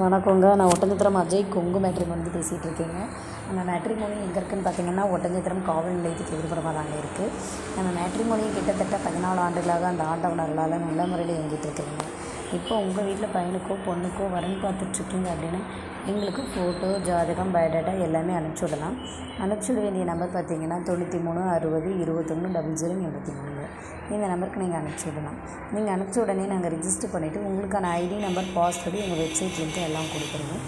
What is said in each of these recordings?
வணக்கங்க. நான் ஒட்டஞ்சத்திரம் அஜய் கொங்கு மேட்ரிமோனிலேருந்து பேசிகிட்டு இருக்கேங்க நம்ம மேட்ரிமோனி எங்கே இருக்குதுன்னு பார்த்தீங்கன்னா ஒட்டஞ்சத்திரம் காவல் நிலையத்துக்கு எதிர்ப்புறமாக தாங்க இருக்குது நம்ம மேட்ரிமோனி கிட்டத்தட்ட பதினாலு ஆண்டுகளாக அந்த ஆண்டவனர்களால் நல்ல முறையில் இயங்கிட்டு இருக்குதுங்க இப்போ உங்கள் வீட்டில் பையனுக்கோ பொண்ணுக்கோ வரன் பார்த்துட்ருக்கீங்க அப்படின்னா எங்களுக்கு ஃபோட்டோ ஜாதகம் பயோடேட்டா எல்லாமே அனுப்பிச்சி விடலாம். அனுப்பிச்சி விட வேண்டிய நம்பர் பார்த்தீங்கன்னா தொண்ணூற்றி மூணு அறுபது இருபத்தொன்று டபுள் ஜீரோ எண்பத்தி மூணு இந்த நம்பருக்கு நீங்கள் அனுப்பிச்சி விடலாம். நீங்கள் அனுப்பிச்ச உடனே நாங்கள் ரிஜிஸ்டர் பண்ணிவிட்டு உங்களுக்கான ஐடி நம்பர் பாஸ்வேர்டு எங்கள் வெப்சைட் லிங்க்கு எல்லாம் கொடுத்துருவோம்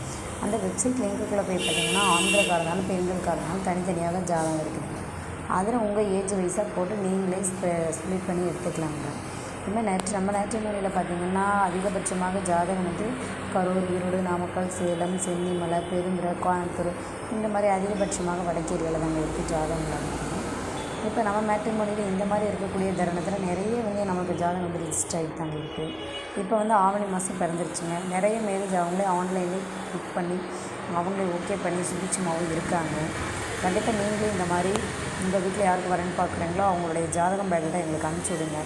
அந்த வெப்சைட் லிங்க்குள்ளே போய் பார்த்தீங்கன்னா ஆண்களுக்காக இருந்தாலும் பெண்களுக்காக இருந்தாலும் தனித்தனியாக ஜாதகம் இருக்குதுங்க அதில் உங்கள் ஏஜ் வைஸாக போட்டு நீங்களே ஸ்ப்ளிட் பண்ணி எடுத்துக்கலாங்க. இதுமாதிரி நேற்று நம்ம நேற்று பார்த்திங்கன்னா அதிகபட்சமாக ஜாதகம் வந்து கரூர் ஈரோடு நாமக்கல் சேலம் சென்னிமலை பெருந்துறை கோயம்புத்தூர் இந்த மாதிரி அதிகபட்சமாக வடக்கேரியில் தாங்க இருக்குது ஜாதகங்கள் இப்போ நம்ம மேட்ரிமோனியில் இந்த மாதிரி இருக்கக்கூடிய தருணத்தில் நிறைய வந்து நமக்கு ஜாதகம் வந்து ரிஜிஸ்டர் ஆகிட்டு தாங்க இருக்குது இப்போ வந்து ஆவணி மாதம் பிறந்துருச்சுங்க. நிறைய மேரேஜ் அவங்களே ஆன்லைன்லேயே புக் பண்ணி அவங்களே ஓகே பண்ணி சுபிச்சமாகவும் இருக்காங்க. கண்டிப்பாக நீங்களும் இந்த மாதிரி உங்கள் வீட்டில் யாருக்கு வரேன்னு பார்க்குறீங்களோ அவங்களுடைய ஜாதகம் பயன்தான் எங்களுக்கு அனுப்பிச்சி விடுங்க.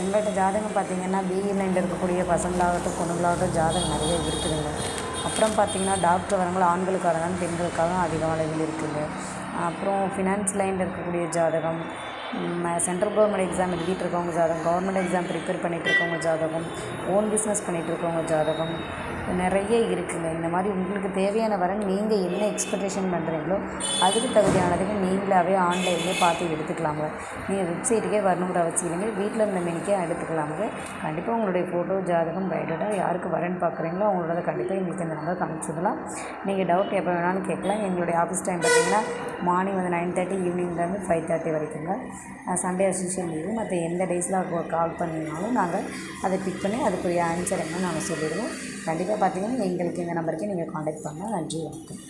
எங்கள்கிட்ட ஜாதகம் பார்த்தீங்கன்னா பிஇ லைனில் இருக்கக்கூடிய பசங்களாகட்டும் பொண்ணுங்களாகட்டும் ஜாதகம் நிறைய இருக்குதுங்க. அப்புறம் பார்த்தீங்கன்னா டாக்டர் வரவங்களும் ஆண்களுக்காக பெண்களுக்காகவும் அதிக அளவில் இருக்குதுங்க அப்புறம் ஃபினான்ஸ் லைனில் இருக்கக்கூடிய ஜாதகம் சென்ட்ரல் கவர்மெண்ட் எக்ஸாம் எழுதிட்டு இருக்கவங்க ஜாதகம் கவர்மெண்ட் எக்ஸாம் ப்ரிப்பேர் பண்ணிகிட்டு இருக்கவங்க ஜாதகம் ஓன் பிஸ்னஸ் பண்ணிகிட்டு இருக்கவங்க ஜாதகம் நிறைய இருக்குதுங்க இந்த மாதிரி உங்களுக்கு தேவையான வரன் நீங்கள் என்ன எக்ஸ்பெக்டேஷன் பண்ணுறீங்களோ அதுக்கு தகுதியானதுக்கு நீங்களாகவே ஆன்லைன்லேயே பார்த்து எடுத்துக்கலாங்க. நீங்கள் வெப்சைட்டுக்கே வரணுங்கிற அவசியம் இல்லைங்க. வீட்டில் இருந்த மினிக்கே எடுத்துக்கலாமுங்க. கண்டிப்பாக உங்களுடைய ஃபோட்டோ ஜாதகம் பயோடேட்டா யாருக்கு வரேன்னு பார்க்குறீங்களோ அவங்களோட கண்டிப்பாக எங்களுக்கு இந்த நம்பர் காமிச்சிடலாம் நீங்கள் டவுட் எப்போ வேணாலும் கேட்கலாம். எங்களுடைய ஆஃபீஸ் டைம் பார்த்தீங்கன்னா மார்னிங் வந்து நைன் தேர்ட்டி ஈவினிங்லேருந்து five thirty வரைக்குங்க. Sunday as usual leave. மற்ற எந்த டேஸில் கால் பண்ணினாலும் நாங்கள் அதை பிக் பண்ணி அதுக்குரிய ஆன்சர் என்ன நாங்கள் சொல்லிடுவோம். கண்டிப்பாக பார்த்தீங்கன்னா எங்களுக்கு இந்த நம்பருக்கு நீங்கள் காண்டாக்ட் பண்ணால் நன்றி வணக்கம்.